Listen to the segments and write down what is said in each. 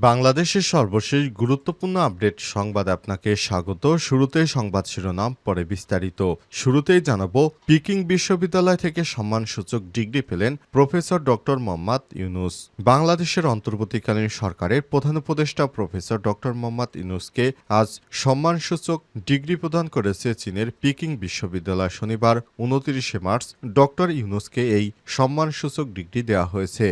বাংলাদেশের সর্বশেষ গুরুত্বপূর্ণ আপডেট সংবাদ আপনাকে স্বাগত। শুরুতেই সংবাদ শিরোনাম, পরে বিস্তারিত। শুরুতেই জানাব, পিকিং বিশ্ববিদ্যালয় থেকে সম্মানসূচক ডিগ্রি পেলেন প্রফেসর ডক্টর মোহাম্মদ ইউনুস। বাংলাদেশের অন্তর্বর্তীকালীন সরকারের প্রধান উপদেষ্টা প্রফেসর ডক্টর মোহাম্মদ ইউনুসকে আজ সম্মানসূচক ডিগ্রি প্রদান করেছে চীনের পিকিং বিশ্ববিদ্যালয় শনিবার, উনত্রিশে মার্চ। ডক্টর ইউনুসকে এই সম্মানসূচক ডিগ্রি দেওয়া হয়েছে।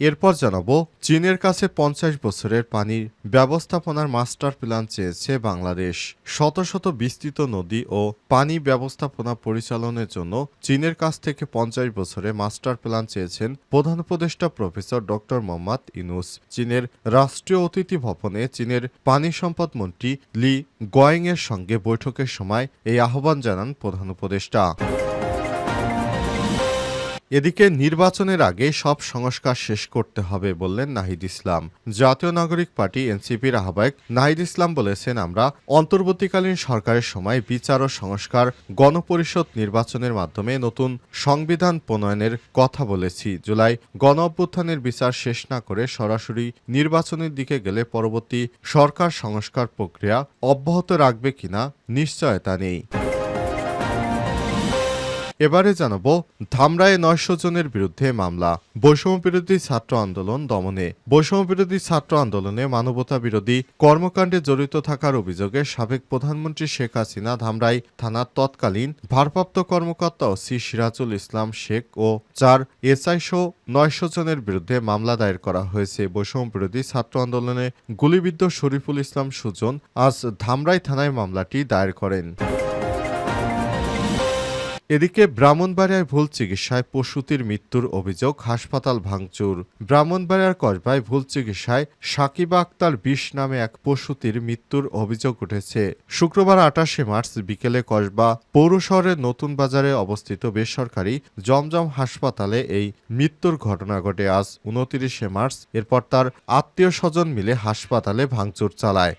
এরপর জানাব, চীনের কাছে পঞ্চাশ বছরের পানির ব্যবস্থাপনার মাস্টার প্ল্যান চেয়েছে বাংলাদেশ। শত শত বিস্তৃত নদী ও পানি ব্যবস্থাপনা পরিচালনের জন্য চীনের কাছ থেকে পঞ্চাশ বছরে মাস্টার প্ল্যান চেয়েছেন প্রধান উপদেষ্টা প্রফেসর ডক্টর মোহাম্মদ ইনুস চীনের রাষ্ট্রীয় অতিথি ভবনে চীনের পানি সম্পদ মন্ত্রী লি গোয়ং এর সঙ্গে বৈঠকের সময় এই আহ্বান জানান প্রধান উপদেষ্টা। এদিকে নির্বাচনের আগে সব সংস্কার শেষ করতে হবে বললেন নাহিদ ইসলাম। জাতীয় নাগরিক পার্টি এনসিপির আহ্বায়ক নাহিদ ইসলাম বলেছেন, আমরা অন্তর্বর্তীকালীন সরকারের সময় বিচার ও সংস্কার, গণপরিষদ নির্বাচনের মাধ্যমে নতুন সংবিধান প্রণয়নের কথা বলেছি। জুলাই গণ অভ্যুত্থানের বিচার শেষ না করে সরাসরি নির্বাচনের দিকে গেলে পরবর্তী সরকার সংস্কার প্রক্রিয়া অব্যাহত রাখবে কিনা নিশ্চয়তা নেই। এবারে জানাব, ধামরায় নয়শো জনের বিরুদ্ধে মামলা। বৈষম্য বিরোধী ছাত্র আন্দোলন দমনে। বৈষম্য বিরোধী ছাত্র আন্দোলনে মানবতা বিরোধী কর্মকাণ্ডে জড়িত থাকার অভিযোগে সাবেক প্রধানমন্ত্রী শেখ হাসিনা ধামরাই থানার তৎকালীন ভারপ্রাপ্ত কর্মকর্তা ওসি সিরাজুল ইসলাম শেখ ও চার এসআই সহ নয়শো জনের বিরুদ্ধে মামলা দায়ের করা হয়েছে। বৈষম্য বিরোধী ছাত্র আন্দোলনে গুলিবিদ্ধ শরীফুল ইসলাম সুজন আজ ধামরাই থানায় মামলাটি দায়ের করেন। এদিকে ব্রাহ্মণবাড়িয়ায় ভুল চিকিৎসায় প্রসূতির মৃত্যুর অভিযোগ, হাসপাতাল ভাঙচুর। ব্রাহ্মণবাড়িয়ার কসবায় ভুল চিকিৎসায় সাকিবা আক্তার বিষ নামে এক প্রসূতির মৃত্যুর অভিযোগ উঠেছে। শুক্রবার আটাশে মার্চ বিকেলে কসবা পৌর শহরের নতুন বাজারে অবস্থিত বেসরকারি জমজম হাসপাতালে এই মৃত্যুর ঘটনা ঘটে। আজ উনতিরিশে মার্চ, এরপর তার আত্মীয় স্বজন মিলে হাসপাতালে ভাঙচুর চালায়।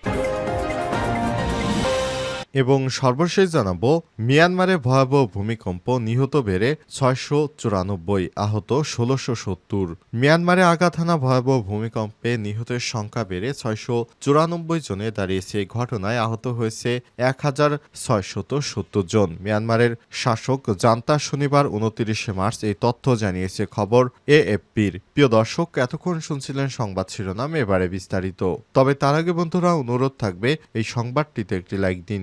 এবং সর্বশেষ জানাব, মিয়ানমারে ভয়াবহ ভূমিকম্প নিহত বেড়ে ছয়শো চুরানব্বই আহত ষোলোশো সত্তর। মিয়ানমারে আঘাত হানা ভয়াবহ ভূমিকম্পে নিহতের সংখ্যা বেড়ে ছয়শো চুরানব্বই জনে দাঁড়িয়েছে। এই ঘটনায় আহত হয়েছে এক হাজার ছয়শত সত্তর জন। মিয়ানমারের শাসক জান্তা শনিবার উনত্রিশে মার্চ এই তথ্য জানিয়েছে খবর এএফপির। প্রিয় দর্শক, এতক্ষণ শুনছিলেন সংবাদ শিরোনাম, এবারে বিস্তারিত। তবে তার আগে বন্ধুরা, অনুরোধ থাকবে এই সংবাদটিতে একটি লাইক দিন।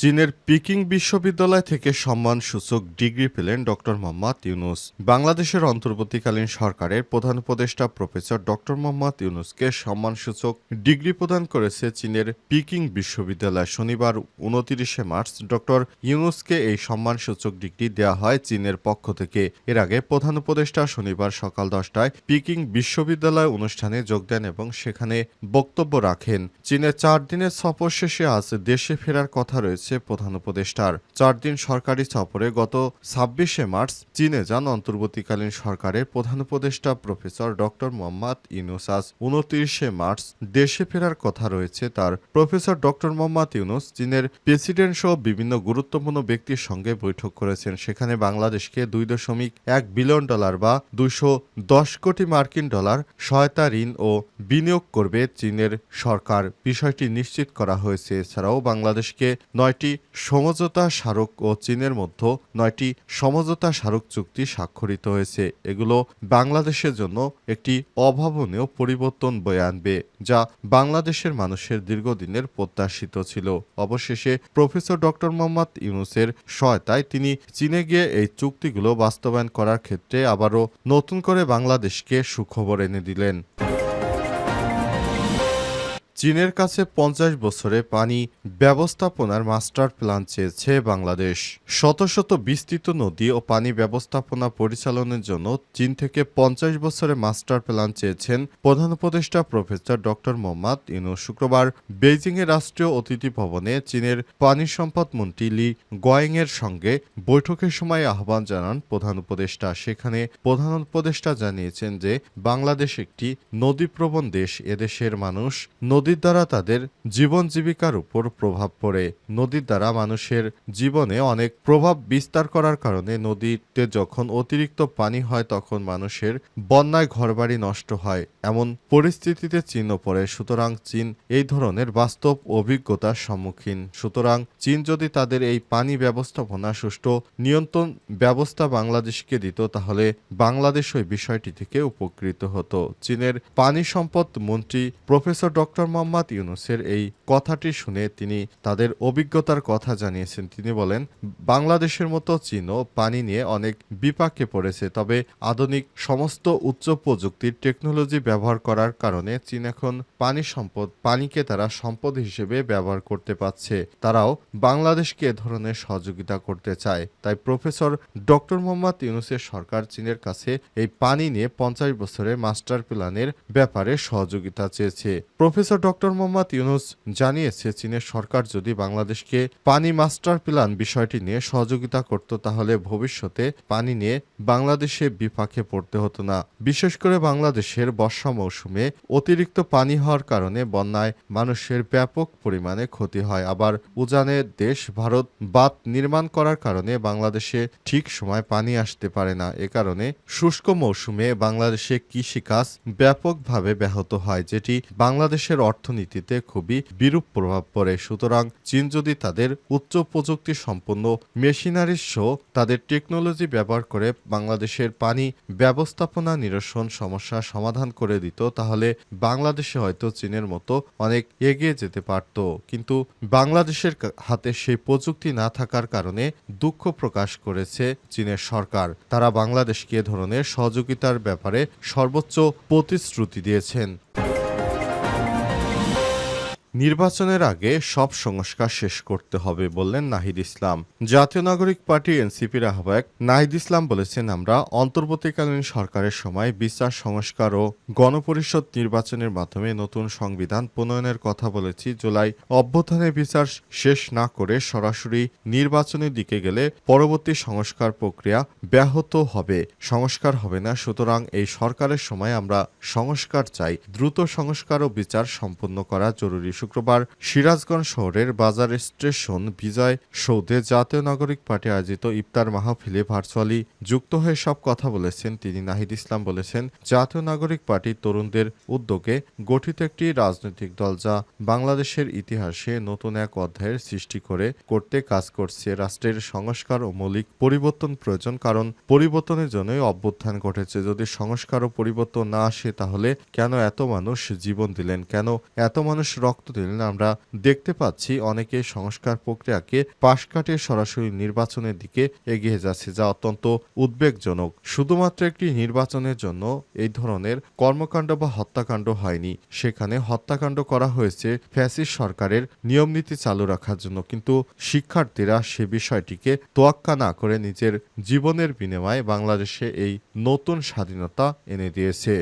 চীনের পিকিং বিশ্ববিদ্যালয় থেকে সম্মানসূচক ডিগ্রি পেলেন ডক্টর মোহাম্মদ ইউনুস। বাংলাদেশের অন্তর্বর্তীকালীন সরকারের প্রধান উপদেষ্টা প্রফেসর ডক্টর মোহাম্মদ ইউনুসকে সম্মানসূচক ডিগ্রি প্রদান করেছে চীনের পিকিং বিশ্ববিদ্যালয়। শনিবার উনতিরিশে মার্চ ডক্টর ইউনুসকে এই সম্মানসূচক ডিগ্রি দেওয়া হয় চীনের পক্ষ থেকে। এর আগে প্রধান উপদেষ্টা শনিবার সকাল দশটায় পিকিং বিশ্ববিদ্যালয় অনুষ্ঠানে যোগ দেন এবং সেখানে বক্তব্য রাখেন। চীনের চার দিনের সফর শেষে আজ দেশে ফেরার কথা রয়েছে রয়েছে প্রধান উপদেষ্টার। চার দিন সরকারি সফরে গত ছাব্বিশে মার্চ চীনে যান অন্তর্বর্তীকালীন সরকারের প্রধান উপদেষ্টা প্রফেসর ডক্টর মোহাম্মদ ইউনুস। উনত্রিশে মার্চ দেশে ফেরার কথা রয়েছে তার। প্রফেসর ডক্টর মোহাম্মদ ইউনুস চীনের প্রেসিডেন্ট সহ বিভিন্ন গুরুত্বপূর্ণ ব্যক্তির সঙ্গে বৈঠক করেছেন। সেখানে বাংলাদেশকে দুই দশমিক এক বিলিয়ন ডলার বা দুইশো দশ কোটি মার্কিন ডলার সহায়তা, ঋণ ও বিনিয়োগ করবে চীনের সরকার। বিষয়টি নিশ্চিত করা হয়েছে। এছাড়াও বাংলাদেশকে নয় নয়টি সমঝোতা স্মারক ও চীনের মধ্যে নয়টি সমঝোতা স্মারক চুক্তি স্বাক্ষরিত হয়েছে। এগুলো বাংলাদেশের জন্য একটি অভাবনীয় পরিবর্তন বয়ে আনবে, যা বাংলাদেশের মানুষের দীর্ঘদিনের প্রত্যাশিত ছিল। অবশেষে প্রফেসর ডক্টর মোহাম্মদ ইউনুসের সহায়তায় তিনি চীনে গিয়ে এই চুক্তিগুলো বাস্তবায়ন করার ক্ষেত্রে আবারও নতুন করে বাংলাদেশকে সুখবর এনে দিলেন। চীনের কাছে পঞ্চাশ বছরে পানি ব্যবস্থাপনার মাস্টার প্ল্যান চেয়েছে বাংলাদেশ। শত শত বিস্তৃত নদী ও পানি ব্যবস্থাপনা পরিচালনার জন্য চীন থেকে পঞ্চাশ বছরে মাস্টার প্ল্যান চেয়েছেন প্রধান উপদেষ্টা প্রফেসর ডক্টর মোহাম্মদ ইনু শুক্রবার বেইজিংয়ের রাষ্ট্রীয় অতিথি ভবনে চীনের পানি সম্পদ মন্ত্রী লি গোয়াংয়ের সঙ্গে বৈঠকের সময় আহ্বান জানান প্রধান উপদেষ্টা। সেখানে প্রধান উপদেষ্টা জানিয়েছেন যে, বাংলাদেশ একটি নদীপ্রবণ দেশ। এদেশের মানুষ নদীর দ্বারা তাদের জীবন জীবিকার উপর প্রভাব পড়ে। নদীর দ্বারা মানুষের জীবনে অনেক প্রভাব বিস্তার করার কারণে নদীতে যখন অতিরিক্ত পানি হয়, তখন মানুষের বন্যায় ঘরবাড়ি নষ্ট হয়। এমন পরিস্থিতিতে চীনও পড়ে। সুতরাং চীন এই ধরনের বাস্তব অভিজ্ঞতার সম্মুখীন। সুতরাং চীন যদি তাদের এই পানি ব্যবস্থাপনা সুষ্ঠু নিয়ন্ত্রণ ব্যবস্থা বাংলাদেশকে দিত, তাহলে বাংলাদেশ ওই বিষয়টি থেকে উপকৃত হতো। চীনের পানি সম্পদ মন্ত্রী প্রফেসর ডক্টর মোহাম্মদ ইউনুসের এই কথাটি শুনে তিনি তাদের অভিজ্ঞতার কথা জানিয়েছেন। তিনি বলেন, বাংলাদেশের মতো চীনও পানি নিয়ে অনেক বিপাকে পড়েছে, তবে আধুনিক সমস্ত উচ্চ প্রযুক্তির টেকনোলজি ব্যবহার করার কারণে চীন এখন পানি সম্পদ, পানিকে তারা সম্পদ হিসেবে ব্যবহার করতে পারছে। তারাও বাংলাদেশকে এ ধরনের সহযোগিতা করতে চায়। তাই প্রফেসর ডক্টর মোহাম্মদ ইউনুসের সরকার চীনের কাছে এই পানি নিয়ে পঞ্চাশ বছরের মাস্টার প্ল্যানের ব্যাপারে সহযোগিতা চেয়েছে। প্রফেসর ডক্টর মোহাম্মদ ইউনুস জানিয়েছে, চীনের সরকার যদি বাংলাদেশকে পানি মাস্টার প্ল্যান বিষয়টি নিয়ে সহযোগিতা করত, তাহলে ভবিষ্যতে পানি নিয়ে বাংলাদেশে বিপাকে পড়তে হতো না। বিশেষ করে বাংলাদেশের বর্ষা মৌসুমে অতিরিক্ত পানি হওয়ার কারণে বন্যায় মানুষের ব্যাপক পরিমাণে ক্ষতি হয়। আবার উজানের দেশ, ভারত বাঁধ নির্মাণ করার কারণে বাংলাদেশে ঠিক সময় পানি আসতে পারে না। এ কারণে শুষ্ক মৌসুমে বাংলাদেশে কৃষিকাজ ব্যাপকভাবে ব্যাহত হয়, যেটি বাংলাদেশের অর্থনীতিতে খুবই বিরূপ প্রভাব পড়ে। সুতরাং চীন যদি তাদের উচ্চ প্রযুক্তি সম্পন্ন মেশিনারি শো তাদের টেকনোলজি ব্যবহার করে বাংলাদেশের পানি ব্যবস্থাপনা নিরসন সমস্যা সমাধান করে দিত, তাহলে বাংলাদেশে হয়তো চীনের মতো অনেক এগিয়ে যেতে পারত। কিন্তু বাংলাদেশের হাতে সেই প্রযুক্তি না থাকার কারণে দুঃখ প্রকাশ করেছে চীনের সরকার। তারা বাংলাদেশকে এ ধরনের সহযোগিতার ব্যাপারে সর্বোচ্চ প্রতিশ্রুতি দিয়েছেন। নির্বাচনের আগে সব সংস্কার শেষ করতে হবে বললেন নাহিদ ইসলাম। জাতীয় নাগরিক পার্টি এনসিপির আহ্বায়ক নাহিদ ইসলাম বলেছেন, আমরা অন্তর্বর্তীকালীন সরকারের সময় বিচার, সংস্কার ও গণপরিষদ নির্বাচনের মাধ্যমে নতুন সংবিধান প্রণয়নের কথা বলেছি। জুলাই অভ্যুত্থানের বিচার শেষ না করে সরাসরি নির্বাচনের দিকে গেলে পরবর্তী সংস্কার প্রক্রিয়া ব্যাহত হবে। সংস্কার হবে না, সুতরাং এই সরকারের সময় আমরা সংস্কার চাই। দ্রুত সংস্কার ও বিচার সম্পন্ন করা জরুরি। শুক্রবার সিরাজগঞ্জ শহরের বাজার স্টেশন বিজয় সৌধে জাতীয় নাগরিক পার্টি আয়োজিত ইফতার মাহফিলে ভার্চুয়ালি যুক্ত হয়ে সব কথা বলেছেন তিনি। নাহিদ ইসলাম বলেছেন, জাতীয় নাগরিক পার্টি তরুণদের উদ্যোগে গঠিত একটি রাজনৈতিক দল যা বাংলাদেশের ইতিহাসে নতুন এক অধ্যায়ের সৃষ্টি করে করতে কাজ করছে। রাষ্ট্রের সংস্কার ও মৌলিক পরিবর্তন প্রয়োজন, কারণ পরিবর্তনের জন্যই অভ্যুত্থান ঘটেছে। যদি সংস্কার ও পরিবর্তন না আসে, তাহলে কেন এত মানুষ জীবন দিলেন? কেন এত মানুষ রক্ত দিলেন আমরা দেখতে পাচ্ছি। অনেকে সংস্কার প্রক্রিয়াকে পাশ কাটিয়ে সরাসরি নির্বাচনের দিকে এগিয়ে যাচ্ছে, যা অত্যন্ত উদ্বেগজনক। শুধুমাত্র একটি নির্বাচনের জন্য এই ধরনের কর্মকাণ্ড বা হত্যাকাণ্ড হয়নি। সেখানে হত্যাকাণ্ড করা হয়েছে ফ্যাসিস্ট সরকারের নিয়মনীতি চালু রাখার জন্য, কিন্তু শিক্ষার্থীরা সে বিষয়টিকে তোয়াক্কা না করে নিজের জীবনের বিনিময়ে বাংলাদেশে এই নতুন স্বাধীনতা এনে দিয়েছে।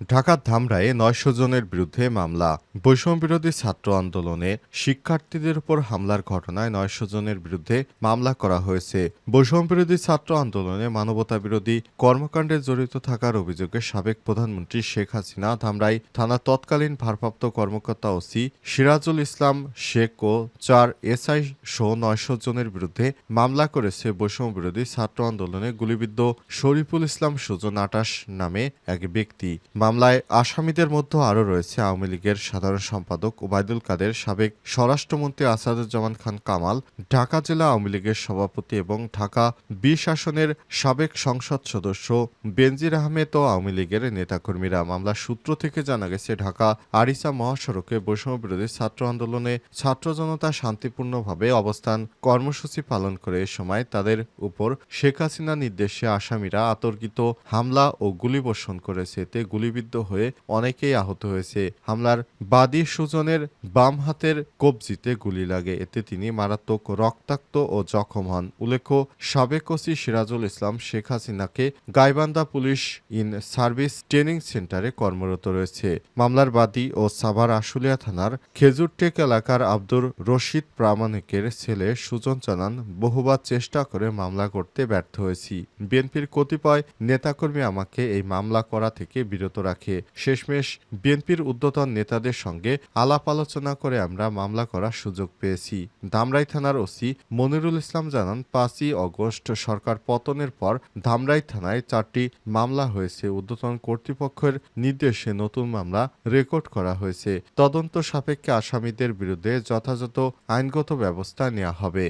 ঢাকার ধামরায় নয়শো জনের বিরুদ্ধে মামলা। বৈষম্য বিরোধী ছাত্র আন্দোলনে শিক্ষার্থীদের উপর হামলার ঘটনায় নয়শো জনের বিরুদ্ধে মামলা করা হয়েছে। বৈষম্য বিরোধী ছাত্র আন্দোলনে মানবতা বিরোধী কর্মকাণ্ডে জড়িত থাকার অভিযোগে সাবেক প্রধানমন্ত্রী শেখ হাসিনা, ধামরাই থানা তৎকালীন ভারপ্রাপ্ত কর্মকর্তা ওসি সিরাজুল ইসলাম শেখ ও চার এসআই সহ নয়শো জনের বিরুদ্ধে মামলা করেছে বৈষম্য বিরোধী ছাত্র আন্দোলনে গুলিবিদ্ধ শরীফুল ইসলাম সুজন আটাশ নামে এক ব্যক্তি। মামলায় আসামিদের মধ্যে আরও রয়েছে আওয়ামী লীগের সাধারণ সম্পাদক ওবায়দুল কাদের, সাবেক স্বরাষ্ট্রমন্ত্রী আসাদুজ্জামান খান কামাল, ঢাকা জেলা আওয়ামী লীগের সভাপতি এবং ঢাকা বিশ আসনের সাবেক সংসদ সদস্য বেনজির আহমেদ ও আওয়ামী লীগের নেতাকর্মীরা। মামলার সূত্র থেকে জানা গেছে, ঢাকা আরিসা মহাসড়কে বৈষম্য বিরোধী ছাত্র আন্দোলনে ছাত্র জনতা শান্তিপূর্ণভাবে অবস্থান কর্মসূচি পালন করে এ সময় তাদের উপর শেখ হাসিনা নির্দেশে আসামিরা আতর্কিত হামলা ও গুলিবর্ষণ করেছে। এতে গুলিবিদ্ধ গুলিবিদ্ধ হয়ে অনেকেই আহত হয়েছে। হামলার বাদী সুজনের বাম হাতের কবজিতে গুলি লাগে। এতে তিনি মারাত্মক রক্তাক্ত ও জখম হন। উল্লেখ্য, সাবেক ওসি সিরাজুল ইসলাম শেখ হাসিনাকে Gaibandha police in service training সেন্টারে কর্মরত রয়েছে। মামলার বাদী ও সাভার আশুলিয়া থানার খেজুরটেক এলাকার আব্দুর রশিদ প্রামাণিকের ছেলে সুজন জানান, বহুবার চেষ্টা করে মামলা করতে ব্যর্থ হয়েছি। বিএনপির কতিপয় নেতাকর্মী আমাকে এই মামলা করা থেকে বিরত রাখে। শেষমেশ বিএনপির উদ্যতন নেতাদের সঙ্গে আলাপ আলোচনা করে আমরা মামলা করার সুযোগ পেয়েছি। ধামরাই থানার ওসি মনিরুল ইসলাম জানান, পাঁচই অগস্ট সরকার পতনের পর ধামরাই থানায় চারটি মামলা হয়েছে। ঊর্ধ্বতন কর্তৃপক্ষের নির্দেশে নতুন মামলা রেকর্ড করা হয়েছে। তদন্ত সাপেক্ষে আসামিদের বিরুদ্ধে যথাযথ আইনগত ব্যবস্থা নেওয়া হবে।